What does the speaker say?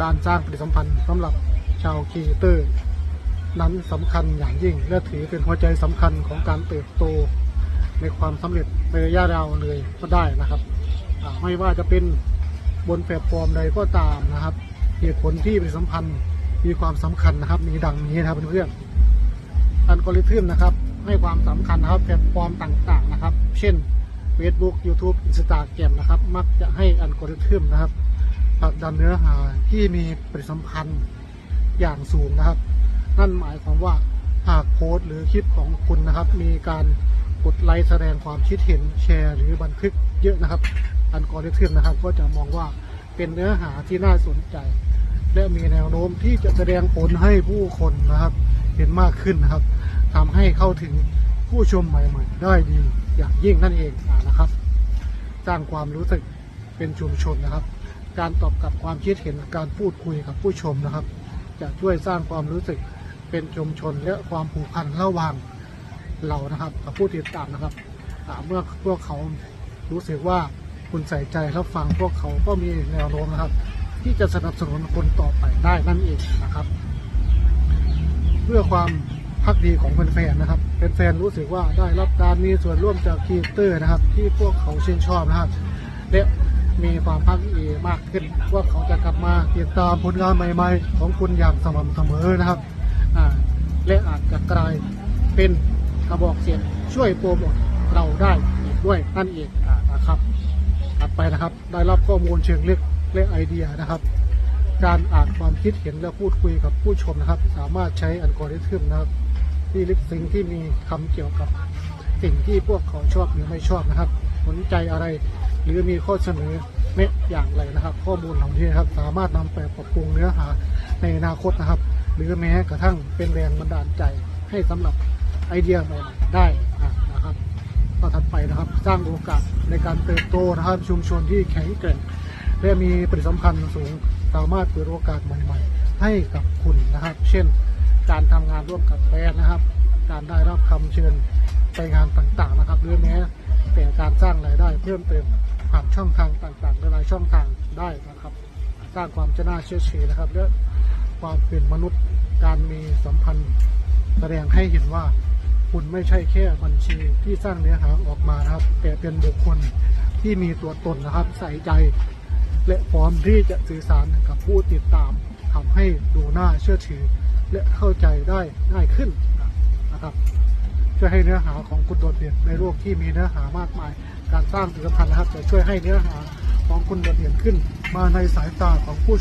การสร้างปฏิสัมพันธ์สำหรับชาวคีเตอร์ นั้นสำคัญอย่างยิ่ง และถือเป็นหัวใจสำคัญของการเติบโตในความสำเร็จในระยะยาวเลยก็ได้นะครับ ไม่ว่าจะเป็นบนแพลตฟอร์มใดก็ตามนะครับเหตุผลที่ปฏิสัมพันธ์มีความสำคัญนะครับ มีดังนี้นะครับเพื่อนๆอัลกอริทึมนะครับให้ความสำคัญนะครับแพลตฟอร์มต่าง ๆ นะครับ เช่น Facebook YouTube Instagram นะครับ มักจะให้อัลกอริทึมนะครับ ผลักดันเนื้อหาที่มีปฏิสัมพันธ์อย่างสูงนะครับ นั่นหมายความว่าหากโพสต์หรือคลิปของคุณนะครับ มีการกดไลค์แสดงความคิดเห็นแชร์ หรือบันทึกเยอะนะครับ อัลกอริทึมนะครับ ก็จะมองว่าเป็นเนื้อหาที่น่าสนใจ และมีแนวโน้มที่จะแสดงผลให้ผู้คนนะครับ เห็นมากขึ้นนะครับทำให้เข้าถึงผู้ชมใหม่ๆ ได้ดีอย่างยิ่งนั่นเองนะครับ สร้างความรู้สึกเป็นชุมชนนะครับ การตอบกลับความคิดเห็นการพูดคุยกับผู้ชมนะครับ จะช่วยสร้างความรู้สึกเป็นชุมชนและความผูกพันระหว่างเรานะครับ กับผู้ติดตามนะครับเมื่อพวกเขารู้สึกว่าคุณใส่ใจรับฟังพวกเขาก็มีแนวโน้มนะครับ ที่จะสนับสนุนคนต่อไปได้นั่นเองนะครับ เพื่อความพักดีของแฟนๆนะครับแฟนๆรู้สึกว่าได้รับการมีส่วนร่วมจากคีเอเตอร์นะครับ ที่พวกเขาชื่นชอบนะครับและ มีความพักดีมากขึ้น ว่าเขาจะกลับมาติดตามผลงานใหม่ ๆ ของคุณอย่างสม่ำเสมอนะครับและอาจจะกลายเป็นกระบอกเสียงช่วยโปรโมทเราได้อีกด้วยนั่นเองนะครับถัดไปนะครับได้รับข้อมูลเชิงลึกและไอเดียนะครับ การอ่านความคิดเห็นและพูดคุยกับผู้ชมนะครับ สามารถใช้อัลกอริทึมนะครับ ที่ลึกซึ้งที่มีคำเกี่ยวกับสิ่งที่พวกเขาชอบหรือไม่ชอบนะครับ สนใจอะไร หรือมีข้อเสนอแนะอย่างไรนะครับ ข้อมูลเหล่านี้นะครับสามารถนำไปปรับปรุงเนื้อหาในอนาคตนะครับ หรือแม้กระทั่งเป็นแรงบันดาลใจให้สำหรับไอเดียใหม่ๆได้นะครับก็ถัดไปนะครับสร้างโอกาสในการเติบโตนะครับชุมชนที่แข็งแกร่งและมีปฏิสัมพันธ์สูงสามารถเปิดโอกาสใหม่ ๆ ให้กับคุณนะครับ เช่น การทำงานร่วมกับแบรนด์นะครับ การได้รับคำเชิญไปงานต่างๆนะครับหรือแม้ แต่การสร้างรายได้เพิ่มเติมผ่านช่องทางต่างๆหลายช่องทางได้นะครับ สร้างความจะน่าเชื่อถือนะครับและความเป็นมนุษย์การมีสัมพันธ์แสดงให้เห็นว่าคุณไม่ใช่แค่บัญชีที่สร้างเนื้อหาออกมานะครับ แต่เป็นบุคคลที่มีตัวตนนะครับ ใส่ใจ และพร้อมที่จะสื่อสารกับผู้ติดตามทำให้ดูน่าเชื่อถือ และเข้าใจได้ง่ายขึ้นนะครับ ช่วยให้เนื้อหาของคุณโดดเด่นในโลกที่มีเนื้อหามากมาย การสร้างผลิตภัณฑ์นะครับจะช่วยให้เนื้อหาของคุณโดดเด่นขึ้น มาในสายตาของผู้